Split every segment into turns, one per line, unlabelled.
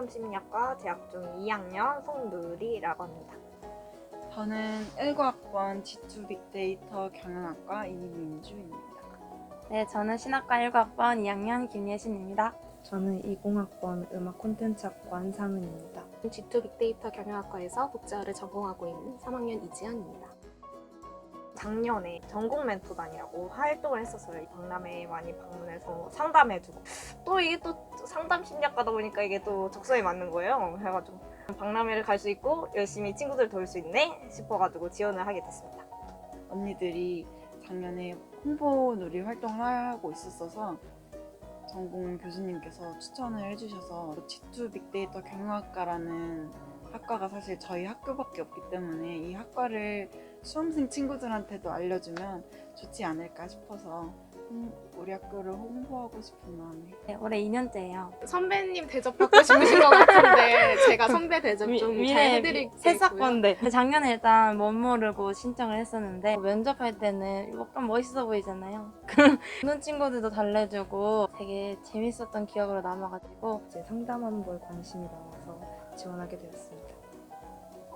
상담심리학과 재학 중 2학년 송누리라고 합니다.
저는 19학번 지투 빅데이터 경영학과 이민주입니다.
네, 저는 신학과 1학번 2학년 김예신입니다.
저는 20학번 음악 콘텐츠학과 한상은입니다.
G2 빅데이터 경영학과에서 국제어를 전공하고 있는 3학년 이지연입니다.
작년에 전국 멘토단이라고 활동을 했었어요. 박람회에 많이 방문해서 상담해주고 또 이게 또 상담 심리학과다 보니까 이게 또 적성에 맞는 거예요. 그래가지고 박람회를 갈 수 있고 열심히 친구들 도울 수 있네 싶어가지고 지원을 하게 됐습니다.
언니들이 작년에 홍보 놀이 활동을 하고 있었어서 전공 교수님께서 추천을 해주셔서 G2 빅데이터 경영학과라는 학과가 사실 저희 학교밖에 없기 때문에 이 학과를 수험생 친구들한테도 알려주면 좋지 않을까 싶어서 홍- 우리 학교를 홍보하고 싶은 마음에
네, 올해 2년째예요.
선배님 대접 받고 싶으신 것 같은데 제가 선배 대접 좀잘 해드릴게요.
새싹건데 작년에 일단 멋 모르고 신청을 했었는데 면접할 때는 약간 멋있어 보이잖아요. 그런 친구들도 달래주고 되게 재밌었던 기억으로 남아가지고
이제 상담하는 거에 관심이 많아서 지원하게 되었습니다.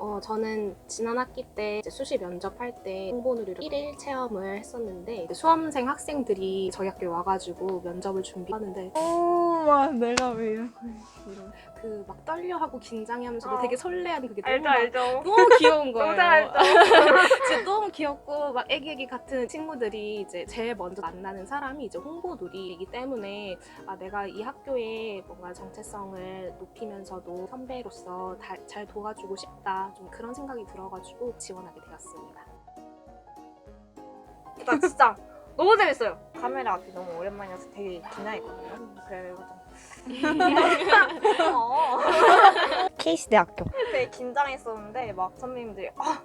어, 저는 지난 학기 때 수시 면접할 때 홍보누리로 1일 체험을 했었는데 수험생 학생들이 저희 학교에 와가지고 면접을 준비하는데
오와 내가 왜 이러고 이러
그막 떨려하고 긴장하면서도
어.
되게 설레하는 그게
알죠
너무 막
알죠.
너무 귀여운 거예요.
너무 잘 알죠.
진짜 너무 귀엽고 막 애기애기 같은 친구들이 이제 제일 먼저 만나는 사람이 이제 홍보놀이이기 때문에 아 내가 이 학교에 뭔가 정체성을 높이면서도 선배로서 다- 잘 도와주고 싶다 좀 그런 생각이 들어가지고 지원하게 되었습니다.
나 진짜 너무 재밌어요. 카메라 앞이 너무 오랜만이어서 되게 긴장했거든요. 그래가지고 어.
케이스 대학교.
되게 긴장했었는데 막 선배님들이 아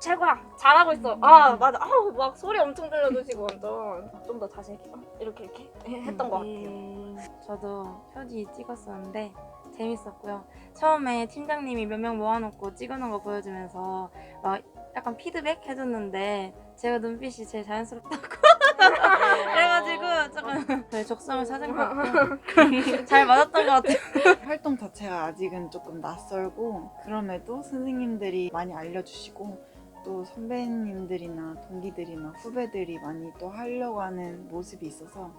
최고야 잘하고 있어 아 맞아 아막 소리 엄청 들려주시고 완전 좀 더 자신 있게 어, 이렇게 이렇게 했던 것 같아요.
음,
저도 표지 찍었었는데 재밌었고요. 처음에 팀장님이 몇 명 모아놓고 찍어놓은 거 보여주면서 막 약간 피드백 해줬는데 제가 눈빛이 제일 자연스럽다고 그래가지고 조금 저의 적성을 찾은 것 같고 잘 맞았던 것 같아요.
활동 자체가 아직은 조금 낯설고 그럼에도 선생님들이 많이 알려주시고 또 선배님들이나 동기들이나 후배들이 많이 또 하려고 하는 모습이 있어서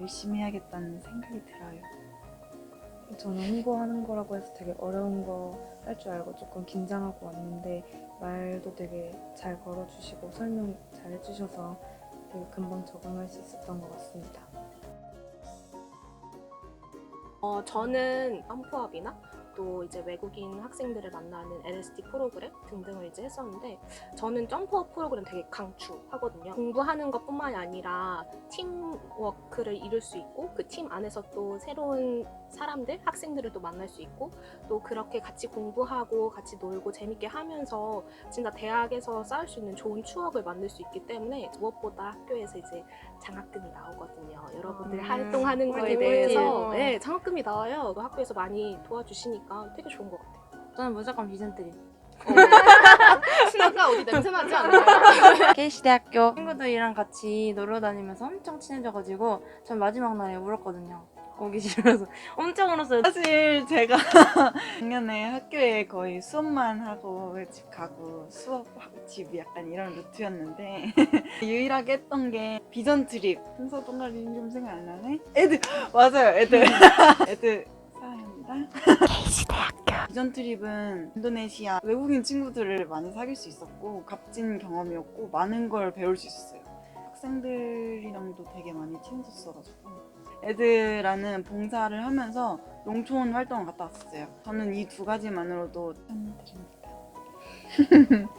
열심히 해야겠다는 생각이 들어요.
저는 홍보하는 거라고 해서 되게 어려운 거 할 줄 알고 조금 긴장하고 왔는데 말도 되게 잘 걸어주시고 설명 잘 해주셔서 되게 금방 적응할 수 있었던 것 같습니다.
어, 저는 펌프업이나 또 이제 외국인 학생들을 만나는 LSD 프로그램 등등을 이제 했었는데 저는 점프업 프로그램 되게 강추하거든요. 공부하는 것뿐만이 아니라 팀워크를 이룰 수 있고 그 팀 안에서 또 새로운 사람들, 학생들을 또 만날 수 있고 또 그렇게 같이 공부하고 같이 놀고 재밌게 하면서 진짜 대학에서 쌓을 수 있는 좋은 추억을 만들 수 있기 때문에 무엇보다 학교에서 이제 장학금이 나오거든요. 여러분들
음,
활동하는 거에 대해서. 네, 장학금이 나와요. 그 학교에서 많이 도와주시니까 되게 좋은 것 같아요.
저는 무조건 비전트리.
신학가 어디 냄새 나지 않나요?
KC대학교 친구들이랑 같이 놀러 다니면서 엄청 친해져가지고 전 마지막 날에 울었거든요. 오기 싫어서 엄청 울었어요.
사실 제가 작년에 학교에 거의 수업만 하고 집 가고 수업 집 약간 이런 루트였는데 유일하게 했던 게 비전 트립 순서 동아리 이름 생각 안 나네? 애들 맞아요 애들 애들 사랑합니다 비전 트립은 인도네시아 외국인 친구들을 많이 사귈 수 있었고 값진 경험이었고 많은 걸 배울 수 있었어요 학생들이랑도 되게 많이 친해졌어가지고 애들라는 봉사를 하면서 농촌 활동을 갔다 왔었어요. 저는 이 두 가지만으로도 추천드립니다.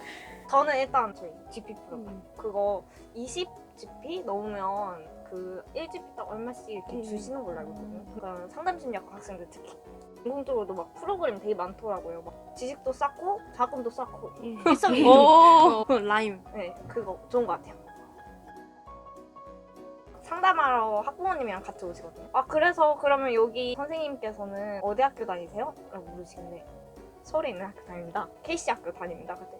저는 일단 저희 GP 프로그램 그거 20 GP 넘으면 그 1GP당 얼마씩 이렇게
음.
주시는 걸로 알고 있거든요. 그러니까 상담심리학과 학생들 특히 공공적으로도 막 프로그램 되게 많더라고요. 막 지식도 쌓고 자금도 쌓고 일석이조.
오 라임.
네, 그거 좋은 것 같아요. 상담하러 학부모님이랑 같이 오시거든요. 아, 그래서 그러면 여기 선생님께서는 어디 학교 다니세요? 라고 물으시는데 서울에 있는 학교 다닙니다. KC 학교 다닙니다. 그때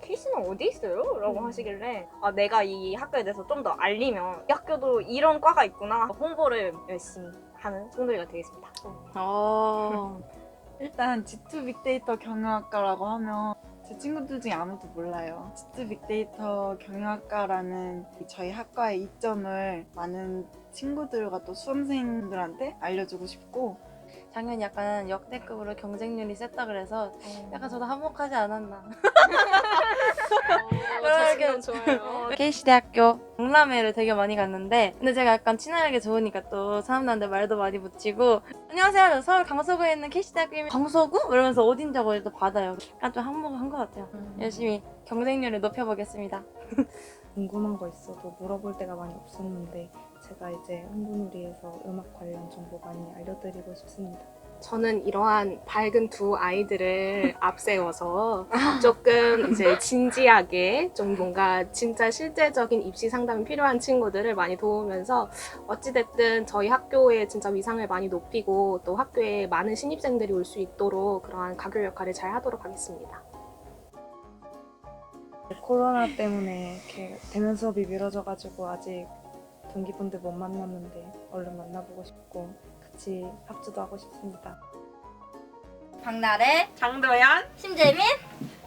KC는 어디 있어요? 라고
음.
하시길래 아, 내가 이 학교에 대해서 좀 더 알리면 이 학교도 이런 과가 있구나 홍보를 열심히 하는 송도리가 되겠습니다.
어.
일단 G2 빅데이터 경영학과라고 하면 제 친구들 중에 아무도 몰라요. G2 빅데이터 경영학과라는 저희 학과의 이점을 많은 친구들과 또 수험생들한테 알려주고 싶고
작년 약간 역대급으로 경쟁률이 셌다 그래서
어.
약간 저도 한몫하지 않았나.
자신감 좋아요.
KC대학교 박람회를 되게 많이 갔는데 근데 제가 약간 친하게 좋으니까 또 사람들한테 말도 많이 붙이고 안녕하세요 저 서울 강서구에 있는 KC대학교입니다 강서구? 이러면서 어딘자고 또 받아요 약간 좀 한몫을 한것 같아요 열심히 경쟁률을 높여보겠습니다
궁금한 거 있어도 물어볼 데가 많이 없었는데 제가 이제 흥분우리에서 음악 관련 정보 많이 알려드리고 싶습니다.
저는 이러한 밝은 두 아이들을 앞세워서 조금 이제 진지하게 좀 뭔가 진짜 실제적인 입시 상담이 필요한 친구들을 많이 도우면서 어찌됐든 저희 학교의 진짜 위상을 많이 높이고 또 학교에 많은 신입생들이 올 수 있도록 그러한 가교 역할을 잘 하도록 하겠습니다.
코로나 때문에 이렇게 대면 수업이 미뤄져가지고 아직 동기분들 못 만났는데 얼른 만나보고 싶고 같이 합주도 하고 싶습니다.
박나래,
장도연,
심재민,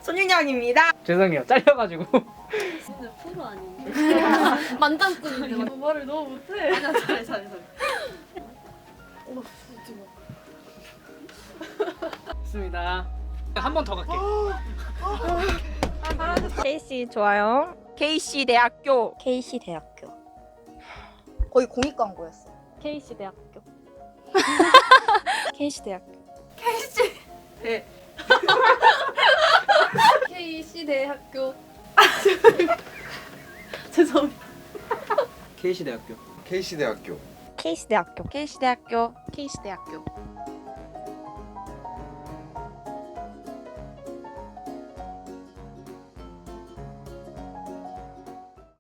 손윤영입니다.
죄송해요. 잘려가지고.
프로 아닌데? 만담꾼인데
말을 너무 못해.
아니야 잘해 잘해 잘해
좋습니다. 한 번 더 갈게.
KC 좋아요. KC 대학교.
KC 대학교 거의 공익 광고였어
KC 대학교
KC 대학교
KC 대학교
KC 대학교.
KC 대학교
KC 대학교
KC 대학교
KC 대학교